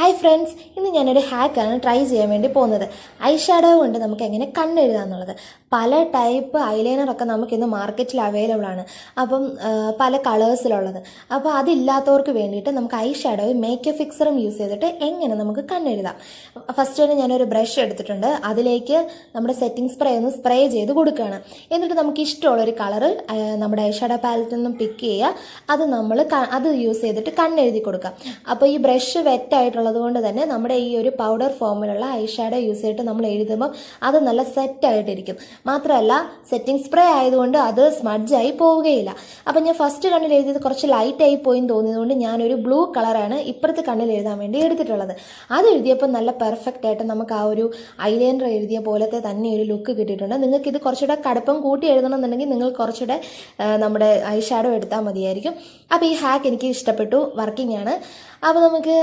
Hi friends ഇന്ന് ഞാനൊരു ഹാക്കാണ് try ചെയ്യാൻ വേണ്ടി പോകുന്നത്. ഐ ഷാഡോ കൊണ്ട് നമുക്ക് എങ്ങനെ കണ്ണെഴുതാം എന്നുള്ളത് പല ടൈപ്പ് ഐലൈനറൊക്കെ നമുക്കിന്ന് മാർക്കറ്റിൽ അവൈലബിൾ ആണ്. അപ്പം പല കളേഴ്സിലുള്ളത് അപ്പോൾ അതില്ലാത്തവർക്ക് വേണ്ടിയിട്ട് നമുക്ക് ഐ ഷാഡോയും മേക്കപ്പ് ഫിക്സറും യൂസ് ചെയ്തിട്ട് എങ്ങനെ നമുക്ക് കണ്ണെഴുതാം. ഫസ്റ്റ് തന്നെ ഞാനൊരു ബ്രഷ് എടുത്തിട്ടുണ്ട്. അതിലേക്ക് നമ്മുടെ സെറ്റിംഗ് സ്പ്രേ ഒന്ന് സ്പ്രേ ചെയ്ത് കൊടുക്കുകയാണ്. എന്നിട്ട് നമുക്ക് ഇഷ്ടമുള്ളൊരു കളറ് നമ്മുടെ ഐ ഷാഡോ പാലറ്റിൽ നിന്നും പിക്ക് ചെയ്യുക. അത് നമ്മൾ അത് യൂസ് ചെയ്തിട്ട് കണ്ണെഴുതി കൊടുക്കുക. അപ്പോൾ ഈ ബ്രഷ് വെറ്റായിട്ടുള്ളത് കൊണ്ട് തന്നെ നമ്മുടെ ഈ ഒരു പൗഡർ ഫോമിലുള്ള ഐ ഷാഡോ യൂസ് ചെയ്തിട്ട് നമ്മൾ എഴുതുമ്പോൾ അത് നല്ല സെറ്റായിട്ടിരിക്കും മാത്രമല്ല സെറ്റിംഗ് സ്പ്രേ ആയതുകൊണ്ട് അത് സ്മഡ്ജായി പോവുകയില്ല. അപ്പം ഞാൻ ഫസ്റ്റ് കണ്ണിൽ എഴുതിയത് കുറച്ച് ലൈറ്റായി പോയി തോന്നിയതുകൊണ്ട് ഞാനൊരു ബ്ലൂ കളറാണ് ഇപ്പുറത്തെ കണ്ണിൽ എഴുതാൻ വേണ്ടി എടുത്തിട്ടുള്ളത്. അത് എഴുതിയപ്പോൾ നല്ല പെർഫെക്റ്റ് ആയിട്ട് നമുക്ക് ആ ഒരു ഐലൈനർ എഴുതിയ പോലത്തെ തന്നെ ഒരു ലുക്ക് കിട്ടിയിട്ടുണ്ട്. നിങ്ങൾക്ക് ഇത് കുറച്ചുകൂടെ കടുപ്പം കൂട്ടി എഴുതണമെന്നുണ്ടെങ്കിൽ നിങ്ങൾ കുറച്ചുകൂടെ നമ്മുടെ ഐ ഷാഡോ എടുത്താൽ മതിയായിരിക്കും. അപ്പോൾ ഈ ഹാക്ക് എനിക്ക് ഇഷ്ടപ്പെട്ടു വർക്കിംഗ് ആണ്. അപ്പോൾ നമുക്ക്